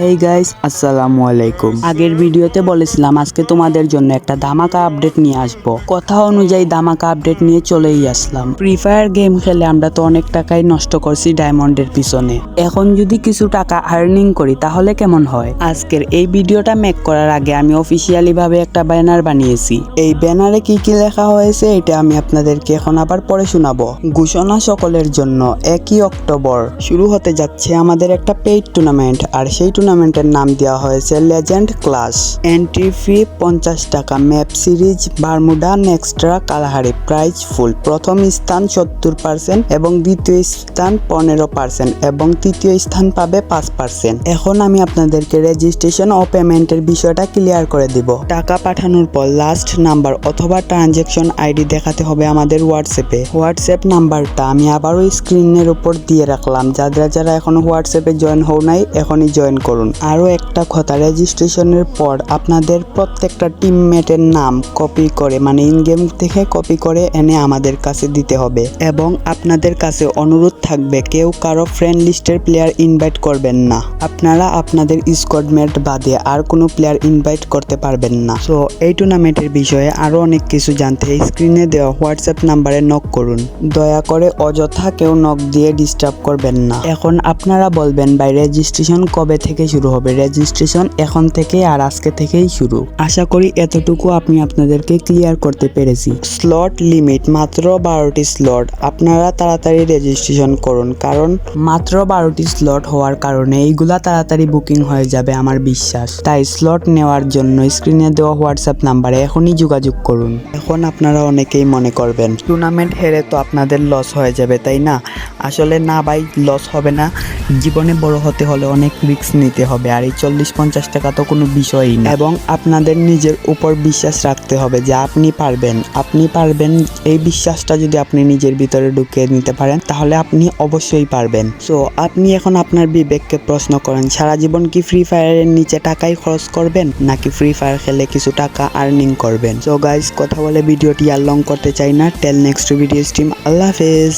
Hey guys আসসালামু আলাইকুম। আগের ভিডিওতে বলেছিলাম আজকে তোমাদের জন্য একটা ধামাকা আপডেট নিয়ে আসব। কথা অনুযায়ী ধামাকা আপডেট নিয়ে চলেই আসলাম। ফ্রি ফায়ার গেম খেলে আমরা তো অনেক টাকাই নষ্ট করছি ডায়মন্ডের পিছনে। এখন যদি কিছু টাকা আর্নিং করি, তাহলে কেমন হয়? আজকের এই ভিডিওটা মেক করার আগে আমি অফিসিয়ালি ভাবে একটা ব্যানার বানিয়েছি। এই ব্যানারে কি কি লেখা হয়েছে, এটা আমি আপনাদেরকে এখন আবার পড়ে শোনাবো। ঘোষণা সকলের জন্য একই অক্টোবর। শুরু হতে যাচ্ছে আমাদের একটা পেইড টুর্নামেন্ট আর সেই টুর্নামেন্টের নাম দেওয়া হয়েছে লেজেন্ড ক্লাস। এন্ট্রি ফি পঞ্চাশ টাকা। Map series, Bermuda, Nexterra, Kalahari prize pool. প্রথম স্থান সত্তর পার্সেন্ট এবং দ্বিতীয় স্থান পনেরো পার্সেন্ট এবং তৃতীয় স্থান পাবে পাঁচ পার্সেন্ট। এখন আমি আপনাদেরকে রেজিস্ট্রেশন ও পেমেন্টের বিষয়টা ক্লিয়ার করে দিব। টাকা পাঠানোর পর লাস্ট নাম্বার অথবা ট্রানজেকশন আইডি দেখাতে হবে আমাদের হোয়াটসঅ্যাপে হোয়াটসঅ্যাপ নাম্বারটা আমি আবারও স্ক্রিনের উপর দিয়ে রাখলাম। যারা যারা এখনও হোয়াটসঅ্যাপে জয়েন হও নাই, এখনই জয়েন করুন। আরও একটা কথা, রেজিস্ট্রেশনের পর আপনাদের প্রত্যেকটা টিমমেটের নাম কপি করে মানে ইন গেম থেকে কপি করে এনে আমাদের কাছে দিতে হবে। এবং আপনাদের কাছে অনুরোধ থাকবে, কেউ কারও ফ্রেন্ড লিস্টের প্লেয়ার ইনভাইট করবেন না। আপনারা আপনাদের স্কোয়াডমেট বাদে আর কোনো প্লেয়ার ইনভাইট করতে পারবেন না। সো এই টুর্নামেন্টের বিষয়ে আরও অনেক কিছু জানতে স্ক্রিনে দেওয়া হোয়াটসঅ্যাপ নাম্বারে নক করুন। দয়া করে অযথা কেউ নক দিয়ে ডিস্টার্ব করবেন না। এখন আপনারা বলবেন, ভাই রেজিস্ট্রেশন কবে থেকে শুরু হবে রেজিস্ট্রেশন এখন থেকে আর আজকে থেকেই শুরু। আশা করি এতটুকু আমি আপনাদেরকে ক্লিয়ার করতে পেরেছি। স্লট লিমিট মাত্র বারোটি স্লট আপনারা তাড়াতাড়ি রেজিস্ট্রেশন করুন, কারণ মাত্র বারোটি স্লট হওয়ার কারণে এইগুলা তাড়াতাড়ি বুকিং হয়ে যাবে আমার বিশ্বাস। তাই স্লট নেওয়ার জন্য স্ক্রিনে দেওয়া হোয়াটসঅ্যাপ নাম্বারে এখনই যোগাযোগ করুন। এখন আপনারা অনেকেই মনে করবেন টুর্নামেন্ট হেরে তো আপনাদের লস হয়ে যাবে, তাই না? আসলে না ভাই লস হবে না। জীবনে বড় হতে হলে অনেক রিস্ক নিতে হবে, আর এই চল্লিশ পঞ্চাশ টাকা তো কোনো বিষয়ই না। এবং আপনাদের নিজের উপর বিশ্বাস রাখতে হবে যে আপনি পারবেন। আপনি পারবেন, এই বিশ্বাসটা যদি আপনি নিজের ভিতরে ঢুকিয়ে নিতে পারেন, তাহলে আপনি অবশ্যই পারবেন। সো আপনি এখন আপনার বিবেককে প্রশ্ন করেন, সারা জীবন কি ফ্রি ফায়ারের নিচে টাকাই খরচ করবেন, নাকি ফ্রি ফায়ার খেলে কিছু টাকা আর্নিং করবেন? সো গাইজ কথা বলে ভিডিওটি আর লং করতে চাই না। টেল নেক্সট ভিডিও স্ট্রিম আল্লাহ হাফেজ।